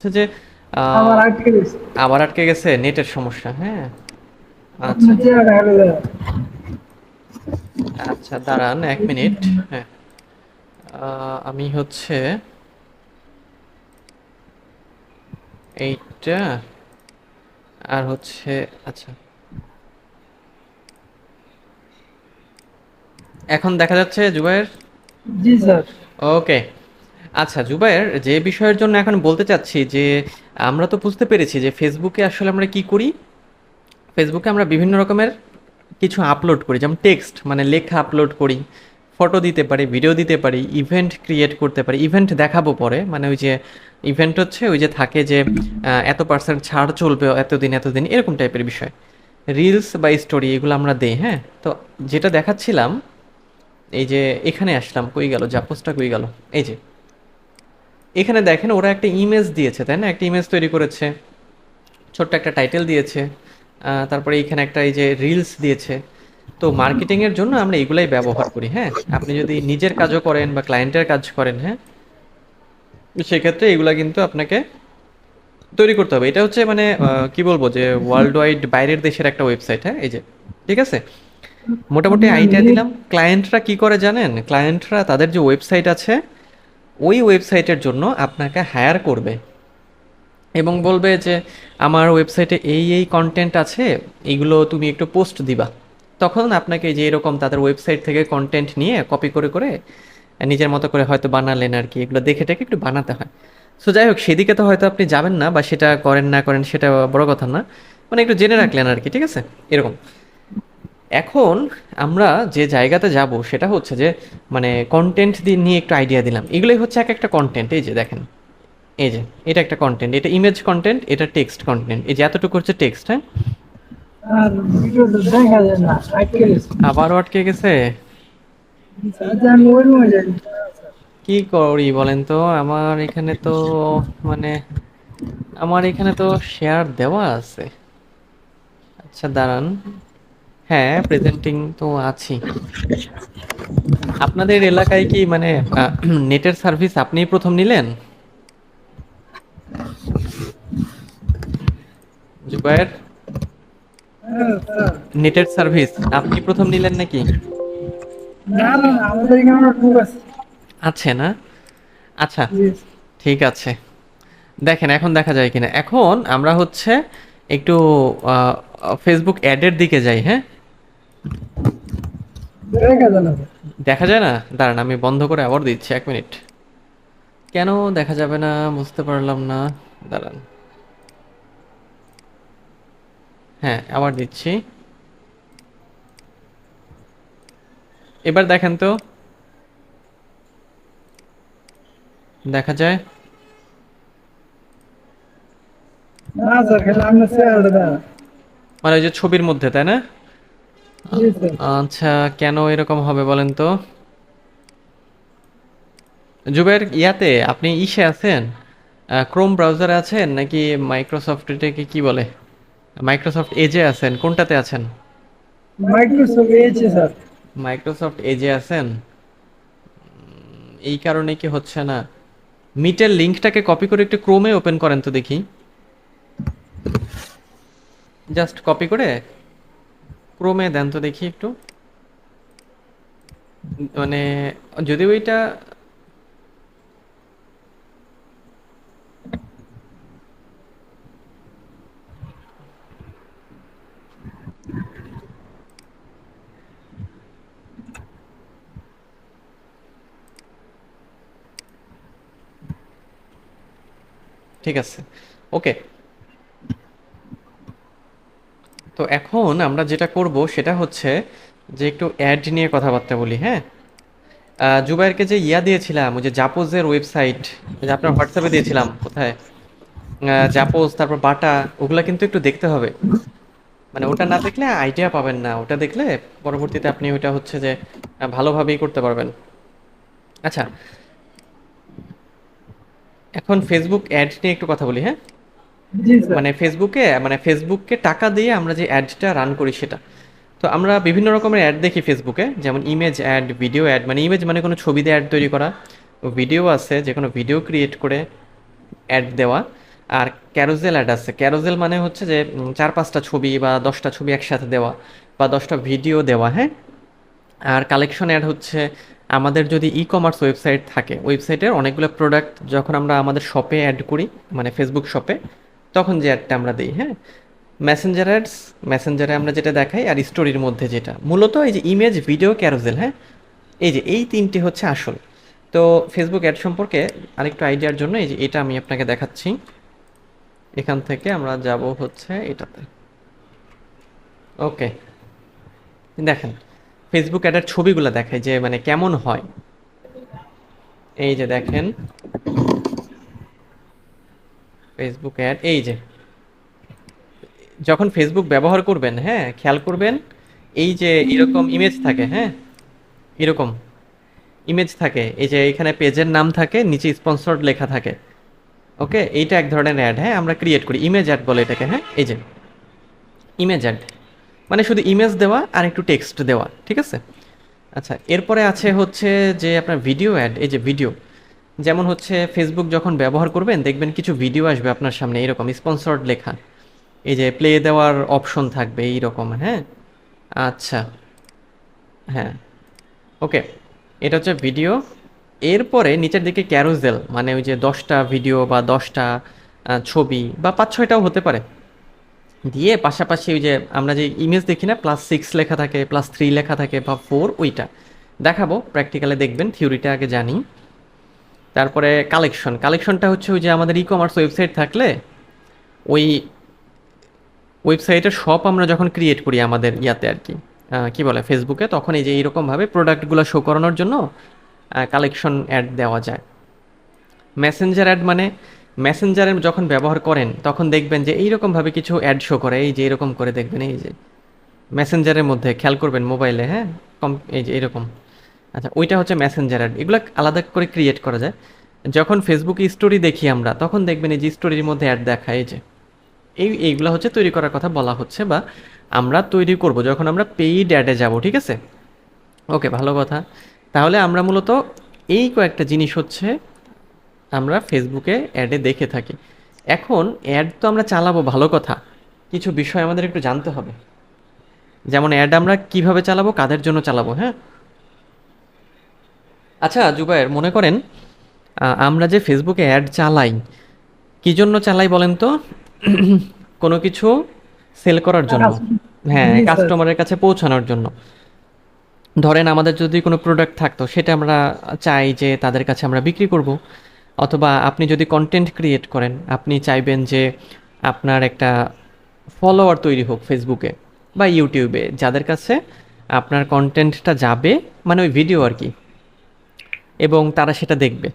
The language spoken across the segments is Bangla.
হচ্ছে যে আমার আটকে গেছে। আবার আটকে গেছে নেটের সমস্যা হ্যাঁ? আচ্ছা। আচ্ছা দাঁড়ান এক মিনিট হ্যাঁ। আমি হচ্ছে এইটা আর হচ্ছে আচ্ছা। এখন দেখা যাচ্ছে জুবাইর জি স্যার। ওকে। আচ্ছা জুবাইর যে বিষয়ের জন্য এখন বলতে চাচ্ছি যে, আমরা তো বুঝতে পেরেছি যে ফেসবুকে আসলে আমরা কি করি। ফেসবুকে আমরা বিভিন্ন রকমের কিছু আপলোড করি, যেমন টেক্সট মানে লেখা আপলোড করি ফটো দিতে পারি ভিডিও দিতে পারি ইভেন্ট ক্রিয়েট করতে পারি ইভেন্ট দেখাবো পরে মানে ওই যে ইভেন্ট হচ্ছে ওই যে থাকে যে এত পার্সেন্ট ছাড় চলবে এতদিন এতদিন, এরকম টাইপের বিষয়। রিলস বা স্টোরি এগুলো আমরা দেই হ্যাঁ? তো যেটা দেখাচ্ছিলাম, এই যে এখানে আসলাম, কই গেল জাপোসটা কই গেল, এই যে। এখানে দেখেন ওরা একটা ইমেজ দিয়েছে তাই না? একটা ইমেজ তৈরি করেছে। ছোট্ট একটা টাইটেল দিয়েছে। তারপরে এখানে একটা এই যে রিলস দিয়েছে। তো মার্কেটিং এর জন্য আমরা এগুলাই ব্যবহার করি হ্যাঁ? আপনি যদি নিজের কাজও করেন বা ক্লায়েন্টের কাজ করেন হ্যাঁ? সেক্ষেত্রে এগুলা কিন্তু আপনাকে তৈরি করতে হবে। এটা হচ্ছে মানে কি বলব যে ওয়ার্ল্ড ওয়াইড বাইরের দেশের একটা ওয়েবসাইট হ্যাঁ? এই যে ঠিক আছে? মোটামুটি আইডিয়া দিলাম। ক্লায়েন্টরা কি করে জানেন? ক্লায়েন্টরা তাদের যে ওয়েবসাইট আছে ওই ওয়েবসাইটের জন্য আপনাকে হায়ার করবে। এবং বলবে যে, আমার ওয়েবসাইটে এই এই কন্টেন্ট আছে, এগুলো তুমি একটু পোস্ট দিবা। তখন আপনাকে যে এরকম তাদের ওয়েবসাইট থেকে কন্টেন্ট নিয়ে কপি করে করে, নিজের মতো করে হয়তো বানালেন আর কি, এগুলো দেখে টেকে একটু বানাতে হয়। সো যাই হোক, সেদিকে তো হয়তো আপনি যাবেন না বা সেটা করেন না করেন সেটা বড় কথা না। মানে একটু জেনে রাখলেন আর কি, ঠিক আছে? এরকম। এখন আমরা যে জায়গাতে যাব সেটা হচ্ছে যে মানে কন্টেন্ট দিয়ে নিয়ে একটু আইডিয়া দিলাম। এগুলোই হচ্ছে এক একটা কন্টেন্ট এই যে দেখেন। এই যে, এটা একটা কন্টেন্ট এটা ইমেজ কন্টেন্ট এটা টেক্সট কন্টেন্ট এই যে এতটুকু হচ্ছে টেক্সট হ্যাঁ? আবারও আটকে গেছে? কি করি বলেন তো? আমার এখানে তো মানে আমার এখানে তো শেয়ার দেওয়া আছে। আচ্ছা দাঁড়ান। হ্যাঁ। প্রেজেন্টিং তো আছি। আপনাদের এলাকায় কি মানে নেটের সার্ভিস আপনিই প্রথম নিলেন? জুবায়ের? নেটের সার্ভিস আপনি প্রথম নিলেন নাকি? না না আমাদের এখানে আমরা টুক আছে। আছে না? আচ্ছা ঠিক আছে। দেখেন এখন দেখা যায় কিনা। এখন আমরা হচ্ছে একটু ফেসবুক অ্যাডের দিকে যাই হ্যাঁ? দেখা যায় না। দাঁড়ান আমি বন্ধ করে আবার দিচ্ছি এক মিনিট। কেন দেখা যাবে না? বুঝতে পারলাম না। দাঁড়ান। হ্যাঁ আবার দিচ্ছি। এবার দেখেন তো। দেখা যায়। মানে ওই যে ছবির মধ্যে তাই না? আচ্ছা কেন এরকম হবে বলেন তো? জুবের ইয়াতে আপনি ইসে আছেন? ক্রোম ব্রাউজারে আছেন নাকি মাইক্রোসফট এটাকে কি বলে? মাইক্রোসফট এজে আছেন কোনটাতে আছেন? মাইক্রোসফট এসে স্যার মাইক্রোসফট এজে আছেন? এই কারণে কি হচ্ছে না? মিটের লিঙ্কটাকে কপি করে একটু ক্রোমে ওপেন করেন তো দেখি। জাস্ট কপি করে ক্রোমে দেন তো দেখি একটু। মানে যদি ওইটা ঠিক আছে। ওকে। তো এখন আমরা যেটা করব সেটা হচ্ছে যে একটু অ্যাড নিয়ে কথাবার্তা বলি হ্যাঁ? জুবাইরকে যে ইয়া দিয়েছিলাম, ওই যে জাপোজের ওয়েবসাইট যে আপনার হোয়াটসঅ্যাপে দিয়েছিলাম, কোথায়? জাপোজ, তারপর বাটা, ওগুলা কিন্তু একটু দেখতে হবে। মানে ওটা না দেখলে আইডিয়া পাবেন না, ওটা দেখলে পরবর্তীতে আপনি ওটা হচ্ছে যে ভালোভাবেই করতে পারবেন। আচ্ছা এখন ফেসবুক অ্যাড নিয়ে একটু কথা বলি হ্যাঁ? মানে ফেসবুকে মানে ফেসবুককে টাকা দিয়ে আমরা যে অ্যাডটা রান করি সেটা। তো আমরা বিভিন্ন রকমের অ্যাড দেখি ফেসবুকে যেমন ইমেজ অ্যাড ভিডিও অ্যাড মানে ইমেজ মানে কোনো ছবি দিয়ে অ্যাড তৈরি করা। ভিডিও আছে, যে কোনো ভিডিও ক্রিয়েট করে অ্যাড দেওয়া। আর ক্যারোজেল অ্যাড আছে। ক্যারোজেল মানে হচ্ছে যে চার পাঁচটা ছবি বা দশটা ছবি একসাথে দেওয়া বা দশটা ভিডিও দেওয়া হ্যাঁ? আর কালেকশন অ্যাড হচ্ছে, আমাদের যদি ই কমার্স ওয়েবসাইট থাকে ওয়েবসাইটের অনেকগুলো প্রোডাক্ট যখন আমরা আমাদের শপে অ্যাড করি মানে ফেসবুক শপে তখন যে অ্যাডটা আমরা দিই হ্যাঁ? মেসেঞ্জার অ্যাডস মেসেঞ্জারে আমরা যেটা দেখাই আর স্টোরির মধ্যে যেটা। মূলত এই যে ইমেজ ভিডিও ক্যারোজেল হ্যাঁ? এই যে এই তিনটি হচ্ছে আসল। তো ফেসবুক অ্যাড সম্পর্কে আরেকটু আইডিয়ার জন্য এই যে এটা আমি আপনাকে দেখাচ্ছি। এখান থেকে আমরা যাব হচ্ছে এটাতে। ওকে। দেখেন ফেসবুক অ্যাডের ছবিগুলো দেখায় যে মানে কেমন হয়। এই যে দেখেন। ফেসবুক অ্যাড এই যে, যখন ফেসবুক ব্যবহার করবেন হ্যাঁ খেয়াল করবেন, এই যে এরকম ইমেজ থাকে হ্যাঁ এরকম ইমেজ থাকে, এই যে এখানে পেজের নাম থাকে, নিচে স্পন্সর্ড লেখা থাকে ওকে এইটা এক ধরনের অ্যাড হ্যাঁ আমরা ক্রিয়েট করি ইমেজ অ্যাড বলে এটাকে হ্যাঁ এই যে ইমেজ অ্যাড মানে শুধু ইমেজ দেওয়া আর একটু টেক্সট দেওয়া, ঠিক আছে? আচ্ছা এরপরে আছে হচ্ছে যে আপনার ভিডিও অ্যাড এই যে ভিডিও যেমন হচ্ছে ফেসবুক যখন ব্যবহার করবেন, দেখবেন কিছু ভিডিও আসবে আপনার সামনে, এরকম স্পন্সর্ড লেখা। এই যে প্লে দেওয়ার অপশন থাকবে এই রকম হ্যাঁ? আচ্ছা। হ্যাঁ। ওকে এটা হচ্ছে ভিডিও এরপরে নিচের দিকে ক্যারোজেল মানে ওই যে দশটা ভিডিও বা দশটা ছবি বা পাঁচ ছয়টাও হতে পারে। দিয়ে পাশাপাশি ওই যে আমরা যে ইমেজ দেখি না প্লাস সিক্স লেখা থাকে প্লাস থ্রি লেখা থাকে বা ফোর ওইটা। দেখাবো প্র্যাকটিক্যালে দেখবেন থিওরিটা আগে জানি। তারপরে কালেকশন কালেকশনটা হচ্ছে ওই যে আমাদের ই কমার্স ওয়েবসাইট থাকলে, ওই ওয়েবসাইটের শপ আমরা যখন ক্রিয়েট করি আমাদের ইয়াতে আর কি কি বলে ফেসবুকে তখন এই যে এইরকমভাবে প্রোডাক্টগুলো শো করানোর জন্য কালেকশন অ্যাড দেওয়া যায়। মেসেঞ্জার অ্যাড মানে মেসেঞ্জারে যখন ব্যবহার করেন, তখন দেখবেন যে এইরকমভাবে কিছু অ্যাড শো করে, এই যে এরকম করে দেখবেন, এই যে মেসেঞ্জারের মধ্যে, খেয়াল করবেন মোবাইলে হ্যাঁ? কম, এই যে এরকম। আচ্ছা ওইটা হচ্ছে মেসেঞ্জার অ্যাড এগুলো আলাদা করে ক্রিয়েট করা যায়। যখন ফেসবুকে স্টোরি দেখি আমরা, তখন দেখবেন এই যে স্টোরির মধ্যে অ্যাড দেখায় এই যে। এই, এইগুলো হচ্ছে তৈরি করার কথা বলা হচ্ছে বা আমরা তৈরি করব। যখন আমরা পেইড অ্যাডে যাব, ঠিক আছে? ওকে ভালো কথা। তাহলে আমরা মূলত এই কয়েকটা জিনিস হচ্ছে আমরা ফেসবুকে অ্যাডে দেখে থাকি। এখন অ্যাড তো আমরা চালাবো, ভালো কথা। কিছু বিষয় আমাদের একটু জানতে হবে। যেমন অ্যাড আমরা কীভাবে চালাবো, কাদের জন্য চালাবো হ্যাঁ? আচ্ছা জুবায়ের মনে করেন আমরা যে ফেসবুকে অ্যাড চালাই কি জন্য চালাই বলেন তো? কোনো কিছু সেল করার জন্য। হ্যাঁ কাস্টমারের কাছে পৌঁছানোর জন্য। ধরেন আমাদের যদি কোনো প্রোডাক্ট থাকতো সেটা আমরা চাই যে তাদের কাছে আমরা বিক্রি করব। অথবা আপনি যদি কন্টেন্ট ক্রিয়েট করেন আপনি চাইবেন যে আপনার একটা ফলোয়ার তৈরি হোক ফেসবুকে বা ইউটিউবে যাদের কাছে আপনার কন্টেন্টটা যাবে মানে ওই ভিডিও আর কি। এবং তারা সেটা দেখবে।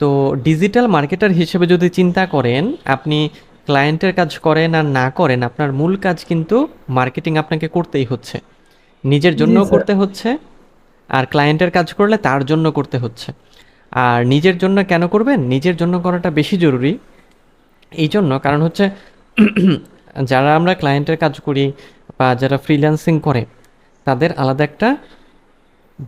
তো ডিজিটাল মার্কেটার হিসেবে যদি চিন্তা করেন আপনি ক্লায়েন্টের কাজ করেন আর না করেন আপনার মূল কাজ কিন্তু মার্কেটিং আপনাকে করতেই হচ্ছে। নিজের জন্য করতে হচ্ছে আর ক্লায়েন্টের কাজ করলে তার জন্য করতে হচ্ছে। আর নিজের জন্য কেন করবেন? নিজের জন্য করাটা বেশি জরুরি। এই জন্য কারণ হচ্ছে যারা আমরা ক্লায়েন্টের কাজ করি বা যারা ফ্রিল্যান্সিং করে তাদের আলাদা একটা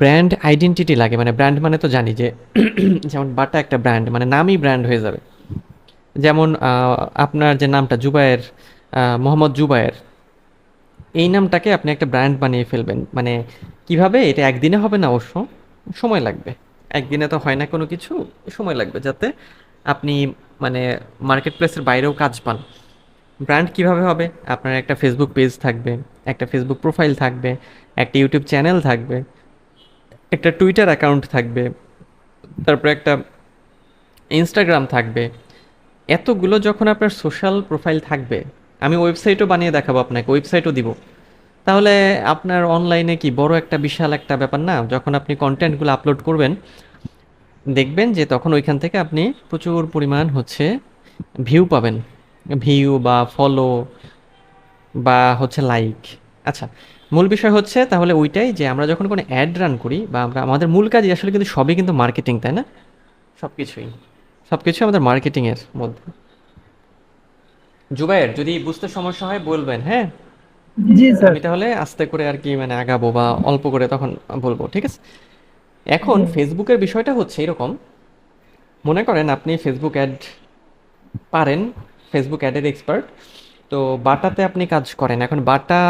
ব্র্যান্ড আইডেন্টিটি লাগে মানে ব্র্যান্ড মানে তো জানি যে, যেমন বাটা একটা ব্র্যান্ড মানে নামই ব্র্যান্ড হয়ে যাবে। যেমন আপনার যে নামটা জুবায়ের মোহাম্মদ জুবায়ের, এই নামটাকে আপনি একটা ব্র্যান্ড বানিয়ে ফেলবেন। মানে কীভাবে? এটা একদিনে হবে না অবশ্য, সময় লাগবে। একদিনে তো হয় না কোনো কিছু, সময় লাগবে যাতে আপনি মানে মার্কেট প্লেসের বাইরেও কাজ পান। ব্র্যান্ড কীভাবে হবে? আপনার একটা ফেসবুক পেজ থাকবে, একটা ফেসবুক প্রোফাইল থাকবে, একটা ইউটিউব চ্যানেল থাকবে। একটা টুইটার অ্যাকাউন্ট থাকবে, তারপরে একটা ইনস্টাগ্রাম থাকবে, এতগুলো যখন আপনার সোশ্যাল প্রোফাইল থাকবে, আমি ওয়েবসাইটও বানিয়ে দেখাবো আপনাকে ওয়েবসাইটও দিব। তাহলে আপনার অনলাইনে কি বড় একটা বিশাল একটা ব্যাপার না? যখন আপনি কন্টেন্টগুলো আপলোড করবেন, দেখবেন যে তখন ওইখান থেকে আপনি প্রচুর পরিমাণ হচ্ছে ভিউ পাবেন। ভিউ বা ফলো বা হচ্ছে লাইক আচ্ছা মূল বিষয় হচ্ছে তাহলে ওইটাই যে আমরা যখন কোনো অ্যাড রান করি বা আমরা আমাদের মূল কাজই আসলে কিন্তু সবই কিন্তু মার্কেটিং তাই না? সব কিছুই সব কিছুই আমাদের মার্কেটিংয়ের মধ্যে। জুবাইর যদি বুঝতে সমস্যা হয় বলবেন হ্যাঁ? আমি তাহলে আস্তে করে আর কি মানে আগাবো বা অল্প করে তখন বলব ঠিক আছে? এখন ফেসবুকের বিষয়টা হচ্ছে এরকম। মনে করেন আপনি ফেসবুক অ্যাড পারেন ফেসবুক অ্যাডের এক্সপার্ট তো বাটাতে আপনি কাজ করেন। এখন বাটা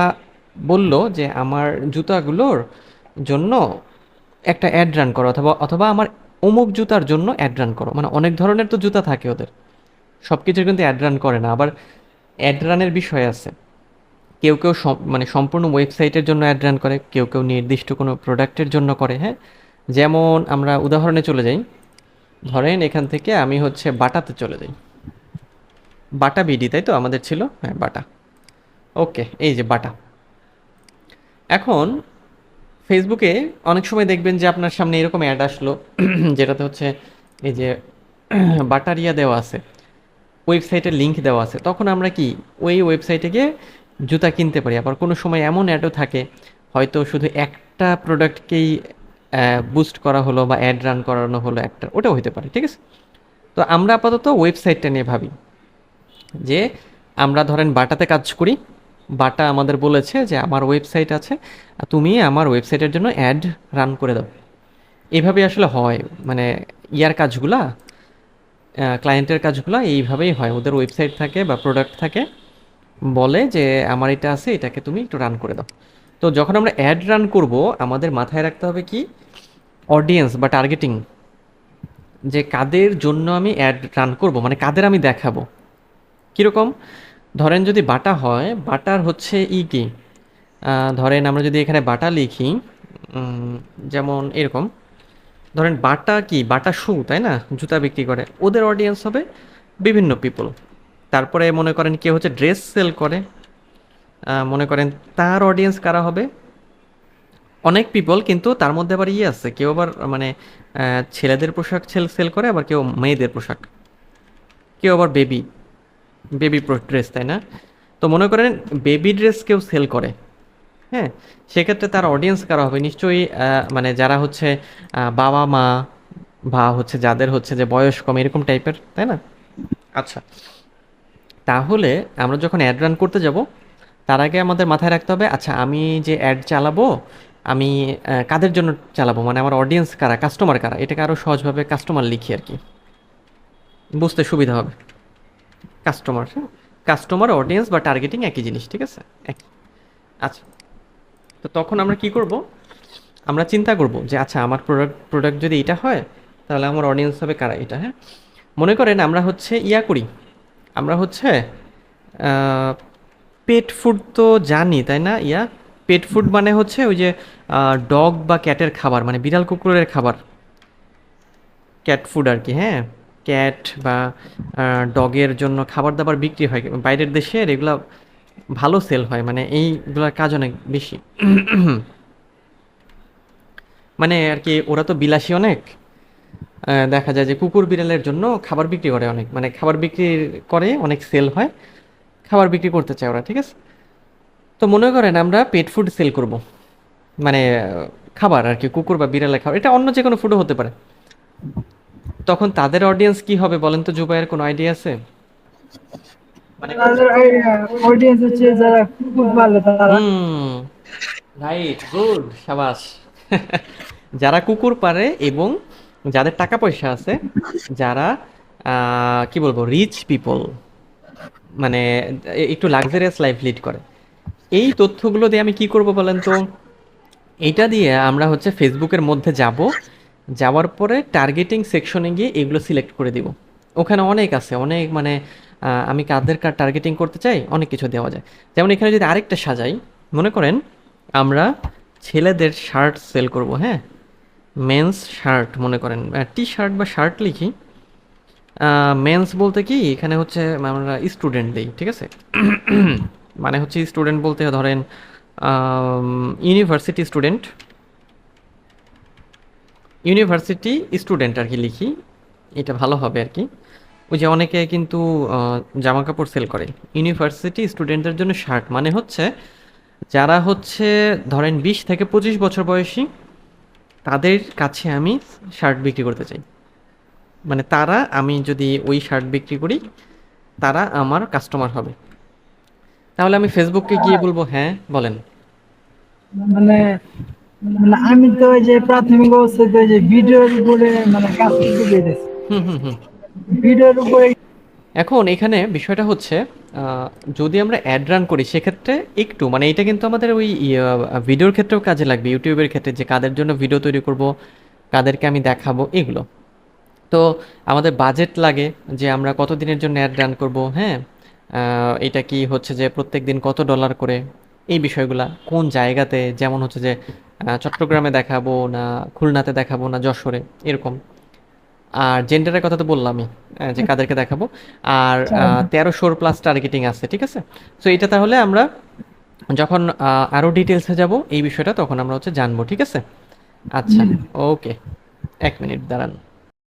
বলল যে আমার জুতাগুলোর জন্য একটা অ্যাড রান করো অথবা অথবা আমার অমুক জুতার জন্য অ্যাড রান করো। মানে অনেক ধরনের তো জুতা থাকে ওদের। সব কিছুর কিন্তু অ্যাড রান করে না। আবার অ্যাড রানের বিষয় আছে। কেউ কেউ মানে সম্পূর্ণ ওয়েবসাইটের জন্য অ্যাড রান করে, কেউ কেউ নির্দিষ্ট কোনো প্রোডাক্টের জন্য করে হ্যাঁ? যেমন আমরা উদাহরণে চলে যাই। ধরেন এখান থেকে আমি হচ্ছে বাটাতে চলে যাই। বাটা বিডি, তাই তো? আমাদের ছিল? হ্যাঁ বাটা। ওকে, এই যে বাটা। এখন ফেসবুকে অনেক সময় দেখবেন যে আপনার সামনে এরকম অ্যাড আসলো, যেটাতে হচ্ছে এই যে বাটারিয়া দেওয়া আছে ওয়েবসাইটের লিঙ্ক দেওয়া আছে। তখন আমরা কি, ওই ওয়েবসাইটে গিয়ে জুতা কিনতে পারি। আবার কোনো সময় এমন অ্যাডও থাকে, হয়তো শুধু একটা প্রোডাক্টকেই বুস্ট করা হলো বা অ্যাড রান করানো হলো একটা, ওটাও হতে পারে, ঠিক আছে? তো আমরা আপাতত ওয়েবসাইটটা নিয়ে ভাবি যে আমরা ধরেন বাটাতে কাজ করি বাটা আমাদের বলেছে যে আমার ওয়েবসাইট আছে, তুমি আমার ওয়েবসাইটের জন্য অ্যাড রান করে দাও। এভাবে আসলে হয় মানে ইয়ার কাজগুলা ক্লায়েন্টের কাজগুলো এইভাবেই হয়। ওদের ওয়েবসাইট থাকে বা প্রোডাক্ট থাকে, বলে যে আমার এটা আছে, এটাকে তুমি একটু রান করে দাও। তো যখন আমরা অ্যাড রান করব, আমাদের মাথায় রাখতে হবে কি? অডিয়েন্স বা টার্গেটিং যে কাদের জন্য আমি অ্যাড রান করব মানে কাদের আমি দেখাবো। কীরকম? ধরেন যদি বাটা হয়, বাটার হচ্ছে ই কি? ধরেন আমরা যদি এখানে বাটা লিখি যেমন এরকম। ধরেন বাটা কি? বাটা শু, তাই না? জুতা বিক্রি করে। ওদের অডিয়েন্স হবে বিভিন্ন পিপল তারপরে মনে করেন কেউ হচ্ছে ড্রেস সেল করে। মনে করেন তার অডিয়েন্স কারা হবে? অনেক পিপল কিন্তু তার মধ্যে আবার ইয়ে আছে। কেউ আবার মানে ছেলেদের পোশাক সেল সেল করে, আবার কেউ মেয়েদের পোশাক। কেউ আবার বেবি বেবি ড্রেস তাই না? তো মনে করেন বেবি ড্রেস কেউ সেল করে হ্যাঁ? সেক্ষেত্রে তার অডিয়েন্স কারা হবে? নিশ্চয়ই মানে যারা হচ্ছে বাবা মা বা হচ্ছে যাদের হচ্ছে যে বয়স কম এরকম টাইপের তাই না? আচ্ছা। তাহলে আমরা যখন অ্যাড রান করতে যাব তার আগে আমাদের মাথায় রাখতে হবে আচ্ছা আমি যে অ্যাড চালাবো আমি কাদের জন্য চালাবো? মানে আমার অডিয়েন্স কারা? কাস্টমার কারা? এটাকে আরও সহজভাবে কাস্টমার লিখি আর কি। বুঝতে সুবিধা হবে। কাস্টমার হ্যাঁ? কাস্টমার অডিয়েন্স বা টার্গেটিং একই জিনিস, ঠিক আছে? একই। আচ্ছা। তো তখন আমরা কি করব? আমরা চিন্তা করব যে আচ্ছা আমার প্রোডাক্ট প্রোডাক্ট যদি এটা হয়, তাহলে আমার অডিয়েন্স হবে কারা এটা হ্যাঁ? মনে করেন আমরা হচ্ছে ইয়া করি। আমরা হচ্ছে পেট ফুড তো জানি, তাই না? ইয়া? পেট ফুড মানে হচ্ছে ওই যে ডগ বা ক্যাটের খাবার মানে বিড়াল কুকুরের খাবার। ক্যাট ফুড আর কি হ্যাঁ? ক্যাট বা ডগের জন্য খাবার দাবার বিক্রি হয়। বাইরের দেশে এগুলা ভালো সেল হয় মানে এইগুলার কাজ অনেক বেশি। মানে আর কি ওরা তো বিলাসী অনেক। দেখা যায় যে কুকুর বিড়ালের জন্য খাবার বিক্রি করে অনেক। মানে খাবার বিক্রি করে, অনেক সেল হয়। খাবার বিক্রি করতে চায় ওরা, ঠিক আছে? তো মনে করেন আমরা পেট ফুড সেল করব। মানে খাবার আর কি, কুকুর বা বিড়ালের খাবার। এটা অন্য যে কোনো ফুডও হতে পারে। তখন তাদের অডিয়েন্স কি হবে বলেন তো? জুবাইয়ের কোনো আইডিয়া আছে? মানে অডিয়েন্স হচ্ছে যারা কুকুর পালে তারা হুম। রাইট গুড সাবাস। যারা কুকুর পারে এবং যাদের টাকা পয়সা আছে যারা আহ, কি বলব রিচ পিপল মানে একটু লাক্সারিয়াস লাইফ লিড করে। এই তথ্যগুলো দিয়ে আমি কি করব বলেন তো? এটা দিয়ে আমরা হচ্ছে ফেসবুকের মধ্যে যাব। যাওয়ার পরে টার্গেটিং সেকশনে গিয়ে এগুলো সিলেক্ট করে দিব। ওখানে অনেক আছে, অনেক মানে আমি কাদের কার টার্গেটিং করতে চাই, অনেক কিছু দেওয়া যায়। যেমন এখানে যদি আরেকটা সাজাই, মনে করেন আমরা ছেলেদের শার্ট সেল করব হ্যাঁ? মেন্স শার্ট মনে করেন টি শার্ট বা শার্ট লিখি। মেন্স বলতে কি, এখানে হচ্ছে আমরা স্টুডেন্ট দিই, ঠিক আছে? মানে হচ্ছে স্টুডেন্ট বলতে ধরেন ইউনিভার্সিটি স্টুডেন্ট ইউনিভার্সিটি স্টুডেন্ট আর কি লিখি, এটা ভালো হবে আর কি। ওই যে অনেকে কিন্তু জামা কাপড় সেল করে। ইউনিভার্সিটি স্টুডেন্টদের জন্য শার্ট মানে হচ্ছে যারা হচ্ছে ধরেন বিশ থেকে পঁচিশ বছর বয়সী, তাদের কাছে আমি শার্ট বিক্রি করতে চাই। মানে তারা, আমি যদি ওই শার্ট বিক্রি করি, তারা আমার কাস্টমার হবে। তাহলে আমি ফেসবুককে গিয়ে বলব হ্যাঁ বলেন। মানে মানে আমি তো ওই যে প্রাথমিক অবস্থায় তো যে ভিডিওর উপরে মানে কাজ করতে পেরেছি ভিডিওর উপরে এখন এখানে বিষয়টা হচ্ছে যদি আমরা অ্যাড রান করি সেক্ষেত্রে একটু মানে এটা কিন্তু আমাদের ওই ভিডিওর ক্ষেত্রেও কাজে লাগবে ইউটিউবের ক্ষেত্রে যে কাদের জন্য ভিডিও তৈরি করব কাদেরকে আমি দেখাবো এগুলো। তো আমাদের বাজেট লাগে যে আমরা কত দিনের জন্য অ্যাড রান করব হ্যাঁ? আহ, এটা কি হচ্ছে যে প্রত্যেক দিন কত ডলার করে? এই বিষয়গুলা কোন জায়গাতে যেমন হচ্ছে যে চট্টগ্রামে দেখাবো না খুলনাতে দেখাবো না যশোরে এরকম। আর জেন্ডারের কথা তো বললামই যে কাদেরকে দেখাবো। আর তেরোশোর প্লাস টার্গেটিং আছে ঠিক আছে? সো এটা তাহলে আমরা যখন আরও আরও ডিটেলসে যাব এই বিষয়টা তখন আমরা হচ্ছে জানব ঠিক আছে? আচ্ছা ওকে এক মিনিট দাঁড়ান।